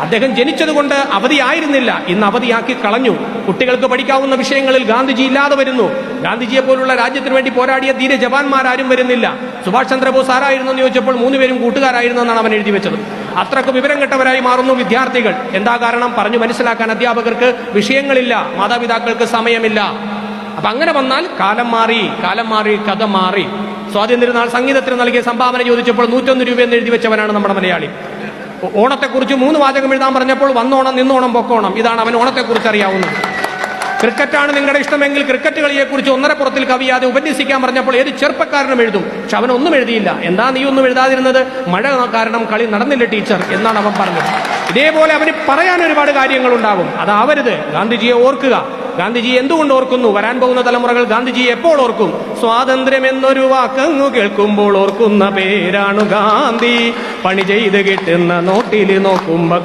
അദ്ദേഹം ജനിച്ചതുകൊണ്ട് അവധിയായിരുന്നില്ല. ഇന്ന് അവധിയാക്കി കളഞ്ഞു. കുട്ടികൾക്ക് പഠിക്കാവുന്ന വിഷയങ്ങളിൽ ഗാന്ധിജി ഇല്ലാതെ വരുന്നു. ഗാന്ധിജിയെ പോലുള്ള രാജ്യത്തിന് വേണ്ടി പോരാടിയ ധീര ജവാന്മാരാരും വരുന്നില്ല. സുഭാഷ് ചന്ദ്രബോസ് ആരായിരുന്നു എന്ന് ചോദിച്ചപ്പോൾ മൂന്നുപേരും കൂട്ടുകാരായിരുന്നു എന്നാണ് അവൻ എഴുതി വെച്ചത്. അത്രയ്ക്ക് വിവരം കെട്ടവരായി മാറുന്നു വിദ്യാർത്ഥികൾ. എന്താ കാരണം പറഞ്ഞു മനസ്സിലാക്കാൻ അധ്യാപകർക്ക് വിഷയങ്ങളില്ല. മാതാപിതാക്കൾക്ക് സമയമില്ല. അപ്പൊ അങ്ങനെ വന്നാൽ കാലം മാറി കാലം മാറി കഥ മാറി. സ്വാതന്ത്ര്യനാൾ സംഗീതത്തിന് നൽകിയ സംഭാവന ചോദിച്ചപ്പോൾ നൂറ്റൊന്ന് രൂപ എന്ന് എഴുതി വെച്ചവനാണ് നമ്മുടെ മലയാളി. ഓണത്തെക്കുറിച്ച് മൂന്ന് വാചകം എഴുതാൻ പറഞ്ഞപ്പോൾ വന്നോണം നിന്നോണം പൊക്കോണം. ഇതാണ് അവൻ ഓണത്തെക്കുറിച്ച് അറിയാവുന്നത്. ക്രിക്കറ്റാണ് നിങ്ങളുടെ ഇഷ്ടമെങ്കിൽ ക്രിക്കറ്റ് കളിയെക്കുറിച്ച് ഒന്നരപ്പുറത്തിൽ കവിയാതെ ഉപന്യസിക്കാൻ പറഞ്ഞപ്പോൾ ഏത് ചെറുപ്പക്കാരനും എഴുതും. പക്ഷെ അവൻ ഒന്നും എഴുതിയില്ല. എന്താ നീ ഒന്നും എഴുതാതിരുന്നത്? മഴ കാരണം കളി നടന്നില്ല ടീച്ചർ എന്നാണ് അവൻ പറഞ്ഞത്. ഇതേപോലെ അവന് പറയാൻ ഒരുപാട് കാര്യങ്ങൾ കാര്യങ്ങളുണ്ടാവും അതാവരുത്. ഗാന്ധിജിയെ ഓർക്കുക. ഗാന്ധിജി എന്തുകൊണ്ട് ഓർക്കുന്നു? വരാൻ പോകുന്ന തലമുറകൾ ഗാന്ധിജി എപ്പോൾ ഓർക്കും? സ്വാതന്ത്ര്യം എന്നൊരു വാക്കങ്ങു കേൾക്കുമ്പോൾ ഓർക്കുന്ന പേരാണു ഗാന്ധി. പണി ചെയ്ത് കിട്ടുന്ന നോട്ടിൽ നോക്കുമ്പോ